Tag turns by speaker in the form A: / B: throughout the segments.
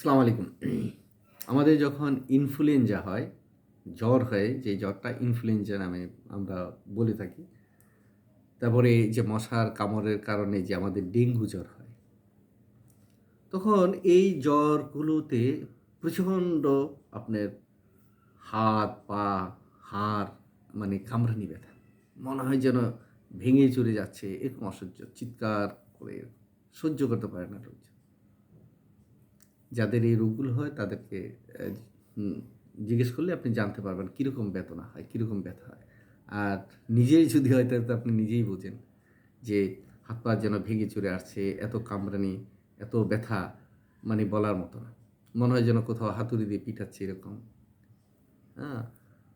A: আসসালামু আলাইকুম। আমাদের যখন ইনফ্লুয়েঞ্জা হয়, জ্বর হয়, যে জ্বরটা ইনফ্লুয়েঞ্জা নামে আমরা বলে থাকি, তারপরে যে মশার কামড়ের কারণে যে আমাদের ডেঙ্গু জ্বর হয়, তখন এই জ্বরগুলোতে প্রচণ্ড আপনার হাত, পা, হাড় মানে কামড়ানি ব্যথা, মনে হয় যেন ভেঙে চলে যাচ্ছে, এরকম অসহ্য, চিৎকার করে সহ্য করতে পারে না লোকজন। যাদের এই রোগগুলো হয় তাদেরকে জিজ্ঞেস করলে আপনি জানতে পারবেন কীরকম বেদনা হয়, কীরকম ব্যথা হয়। আর নিজেই যদি হয় তাহলে তো আপনি নিজেই বোঝেন যে হাত পা যেন ভেঙে চলে আসছে, এত কামড়ানি, এত ব্যথা মানে বলার মতো না। মনে হয় যেন কোথাও হাতুড়ি দিয়ে পিটাচ্ছে এরকম। হ্যাঁ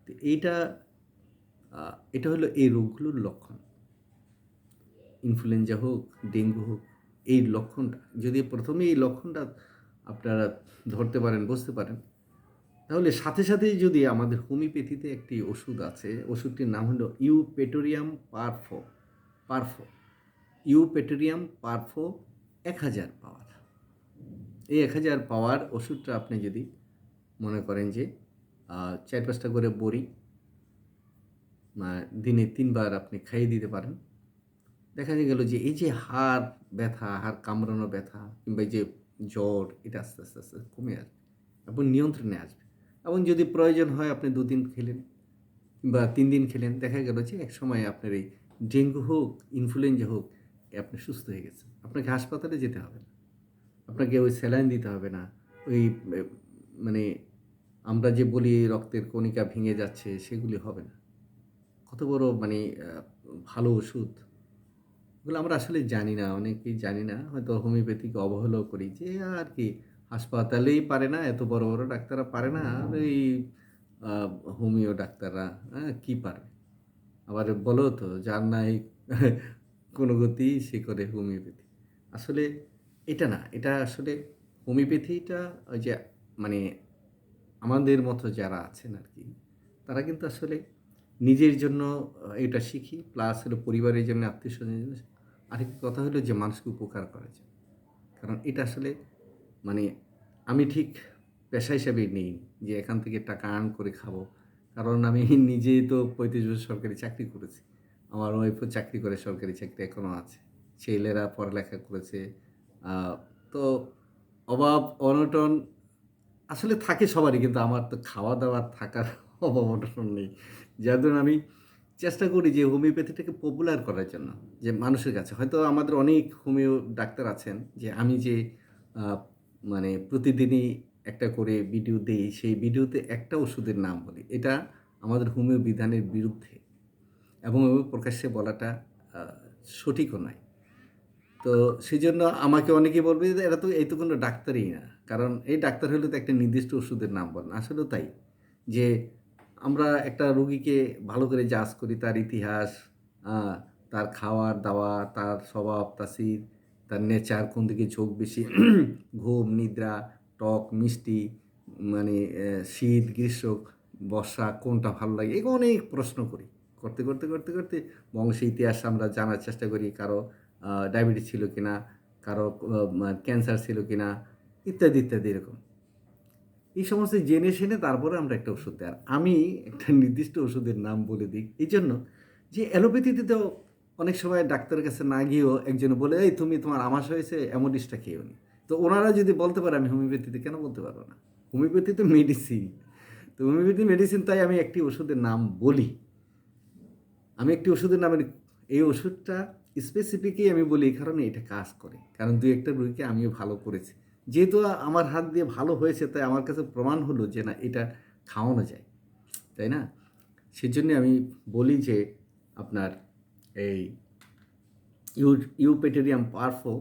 A: তো এইটা এটা হলো এই রোগগুলোর লক্ষণ। ইনফ্লুয়েঞ্জা হোক, ডেঙ্গু হোক, এই লক্ষণটা, যদি প্রথমে এই লক্ষণটা আপনারা ধরতে পারেন, বুঝতে পারেন। তাহলে সাথে সাথেই যদি আমাদের হোমিওপ্যাথিতে একটি ওষুধ আছে, ওষুধটির নাম হলো ইউপেটোরিয়াম পারফো পারফো, ইউপেটোরিয়াম পারফো এক হাজার পাওয়ার। এই এক হাজার পাওয়ার ওষুধটা আপনি যদি মনে করেন যে চার পাঁচটা করে বড়ি দিনে তিনবার আপনি খাইয়ে দিতে পারেন, দেখা গেল যে এই যে হাড় ব্যথা, হাড় কামড়ানো ব্যথা কিংবা যে জ্বর, এটা আস্তে আস্তে আস্তে কমে আসবে এবং নিয়ন্ত্রণে আসবে। এবং যদি প্রয়োজন হয়, আপনি দুদিন খেলেন বা তিন দিন খেলেন, দেখা গেল যে এক সময় আপনার এই ডেঙ্গু হোক, ইনফ্লুয়েঞ্জা হোক, আপনি সুস্থ হয়ে গেছেন। আপনাকে হাসপাতালে যেতে হবে না। আপনাকে ওই স্যালাইন দিতে হবে না। ওই মানে আমরা যে বলি রক্তের কণিকা ভেঙে যাচ্ছে, সেগুলি হবে না। কত বড় মানে ভালো ওষুধ এগুলো আমরা আসলে জানি না অনেকেই জানি না। হয়তো হোমিওপ্যাথিকে অবহেলাও করি যে আর কি হাসপাতালেই পারে না এত বড় বড় ডাক্তাররা পারে না আর এই হোমিও ডাক্তাররা হ্যাঁ কী পারবে? আবার বলো তো যার নাই কোনো গতি সে করে হোমিওপ্যাথি। আসলে এটা না এটা আসলে হোমিওপ্যাথিটা ওই যে মানে আমাদের মতো যারা আছেন আর কি তারা কিন্তু আসলে নিজের জন্য এটা শিখি প্লাস হলো পরিবারের জন্য আত্মীয় স্বজনের জন্য আরেকটি কথা হলো যে মানুষকে উপকার করার জন্য। কারণ এটা আসলে মানে আমি ঠিক পেশা হিসাবে নেই যে এখান থেকে টাকা আর্ন করে খাব। কারণ আমি নিজেই তো পঁয়ত্রিশ বছর সরকারি চাকরি করেছি। আমার ওয়াইফও চাকরি করে, সরকারি চাকরি এখনও আছে। ছেলেরা পড়ালেখা করেছে। তো অভাব, অনটন আসলে থাকে সবারই, কিন্তু আমার তো খাওয়া দাওয়া থাকার অভাব, অনটন নেই। যার জন্য আমি চেষ্টা করি যে হোমিওপ্যাথিটাকে পপুলার করার জন্য, যে মানুষের কাছে। হয়তো আমাদের অনেক হোমিও ডাক্তার আছেন যে আমি যে মানে প্রতিদিনই একটা করে ভিডিও দিই, সেই ভিডিওতে একটা ওষুধের নাম বলি। এটা আমাদের হোমিও বিধানের বিরুদ্ধে। এবং প্রকাশ্যে বলাটা সঠিকও নয়। তো সেই জন্য আমাকে অনেকে বলবে যে এরা তো এই তো কোনো ডাক্তারই না। কারণ এই ডাক্তার হলে তো একটা নির্দিষ্ট ওষুধের নাম বলেন আসলেও তাই যে আমরা একটা রুগীকে ভালো করে জাজ করি, তার ইতিহাস তার খাওয়ার দাওয়া, তার স্বভাব তাসির তার নেচার, কোন দিকে ঝোঁক বেশি, ঘুম, নিদ্রা, টক, মিষ্টি মানে শীত, গ্রীষ্ম, বর্ষা, কোনটা ভালো লাগে এগুলো অনেক প্রশ্ন করি। করতে করতে করতে করতে বংশের ইতিহাস আমরা জানার চেষ্টা করি, কারও ডায়াবেটিস ছিল কিনা, কারও ক্যান্সার ছিল কিনা, ইত্যাদি ইত্যাদি, এরকম। এই সমস্ত জেনে শুনে তারপরে আমরা একটা ওষুধ দেয় আর আমি একটা নির্দিষ্ট ওষুধের নাম বলে দিই। এই জন্য যে অ্যালোপ্যাথিতে তো অনেক সময় ডাক্তারের কাছে না গিয়েও একজন বলে, এই তুমি তোমার আমাশ হয়েছে অ্যামোডিসটা খেয়েও নি। তো ওনারা যদি বলতে পারে, আমি হোমিওপ্যাথিতে কেন বলতে পারব না? হোমিওপ্যাথি তো মেডিসিন তো হোমিওপ্যাথি মেডিসিন তাই আমি একটি ওষুধের নাম বলি। আমি একটি ওষুধের নাম এই ওষুধটা স্পেসিফিকই আমি বলি এই কারণে এটা কাজ করে। কারণ দুই একটা রোগীকে আমিও ভালো করেছি। যেহেতু আমার হাত দিয়ে ভালো হয়েছে, তাই আমার কাছে প্রমাণ হলো যে না, এটা খাওয়ানো যায়, তাই না? সেজন্য আমি বলি যে আপনার এই ইউ ইউপেটেরিয়াম পারফো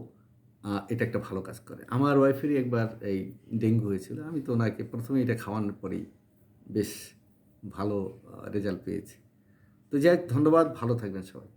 A: এটা একটা ভালো কাজ করে। আমার ওয়াইফেরই একবার এই ডেঙ্গু হয়েছিল, আমি তো ওনাকে প্রথমে এটা খাওয়ানোর পরেই বেশ ভালো রেজাল্ট পেয়েছি। তো যাই ধন্যবাদ, ভালো থাকবেন সবাই।